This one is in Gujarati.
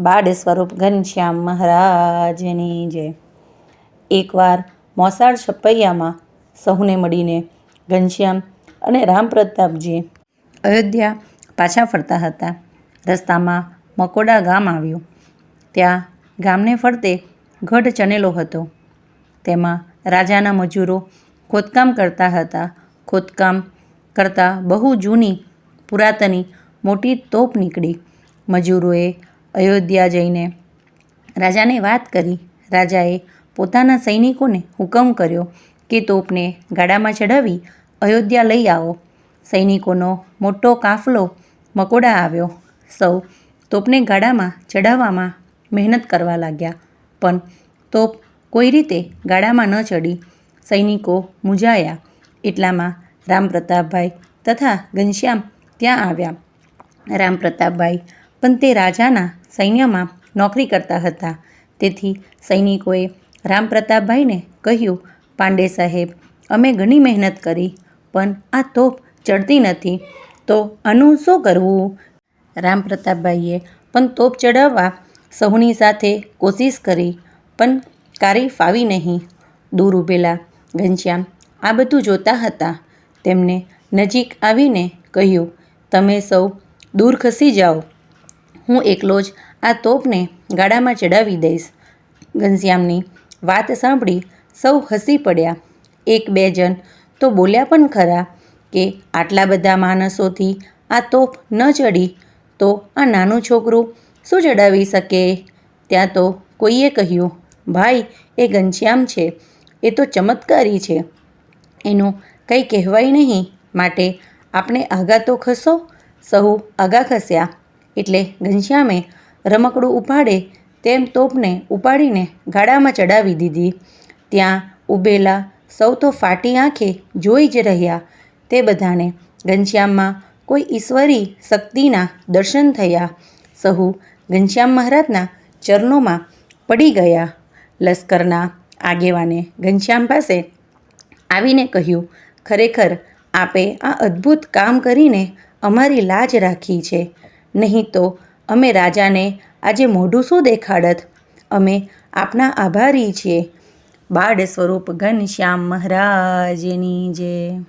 બાળ સ્વરૂપ ઘનશ્યામ મહારાજની જય. એકવાર મોસાળ છપૈયામાં સહુને મળીને ઘનશ્યામ અને રામપ્રતાપજી અયોધ્યા પાછા ફરતા હતા. રસ્તામાં મકોડા ગામ આવ્યું. ત્યાં ગામને ફરતે ગઢ ચણેલો હતો. તેમાં રાજાના મજૂરો ખોદકામ કરતા હતા. ખોદકામ કરતાં બહુ જૂની પુરાતની મોટી તોપ નીકળી. મજૂરોએ અયોધ્યા જઈને. રાજાને વાત કરી. રાજાએ પોતાના સૈનિકોને હુકમ કર્યો કે તોપને ગાડામાં ચડાવી અયોધ્યા લઈ આવો. સૈનિકોનો મોટો કાફલો મકોડા આવ્યો. સૌ તોપને ગાડામાં ચડાવવામાં મહેનત કરવા લાગ્યા. પણ તોપ કોઈ રીતે ગાડામાં ન ચડી સૈનિકો મૂંઝાયા એટલામાં રામપ્રતાપભાઈ તથા ઘનશ્યામ ત્યાં આવ્યા. રામપ્રતાપભાઈ પણ તે રાજાના સૈન્યમાં નોકરી કરતા હતા. તેથી સૈનિકોએ રામપ્રતાપભાઈને કહ્યું, પાંડે સાહેબ, અમે ઘણી મહેનત કરી, પણ આ તોપ ચડતી નથી. તો આનું શું કરવું? રામપ્રતાપભાઈએ પણ તોપ ચડાવવા સહુની સાથે કોશિશ કરી, પણ કારી ફાવી નહીં. દૂર ઊભેલા ઘનશ્યામ આ બધું જોતા હતા. તેમને નજીક આવીને કહ્યું, તમે સૌ દૂર ખસી જાઓ. હું એકલો જ આ તોપને ગાડામાં ચડાવી દઈશ. ઘનશ્યામની વાત સાંભળી સૌ હસી પડ્યા. એક બે જણ તો બોલ્યા પણ ખરા કે આટલા બધા માણસોથી આ તોપ ન ચડી તો આ નાનું છોકરું શું ચડાવી શકે? ત્યાં તો કોઈએ કહ્યું, ભાઈ, એ ઘનશ્યામ છે. એ તો ચમત્કારી છે. એનું કંઈ કહેવાય નહીં. માટે આપણે આગા તો ખસો. સહુ આગા ખસ્યા. એટલે ઘનશ્યામે રમકડું ઉપાડે તેમ તોપને ઉપાડીને ગાડામાં ચડાવી દીધી. ત્યાં ઉભેલા સૌ તો ફાટી આંખે જોઈ જ રહ્યા. તે બધાને ઘનશ્યામમાં કોઈ ઈશ્વરી શક્તિના દર્શન થયા. સહુ ઘનશ્યામ મહારાજના ચરણોમાં પડી ગયા. લશ્કરના આગેવાને ઘનશ્યામ પાસે આવીને કહ્યું, ખરેખર આપે આ અદ્ભુત કામ કરીને અમારી લાજ રાખી છે. નહીં તો અમે રાજાને આજે મોઢું શું દેખાડત? અમે આપના આભારી છીએ. બાળ સ્વરૂપ ઘનશ્યામ મહારાજની જય.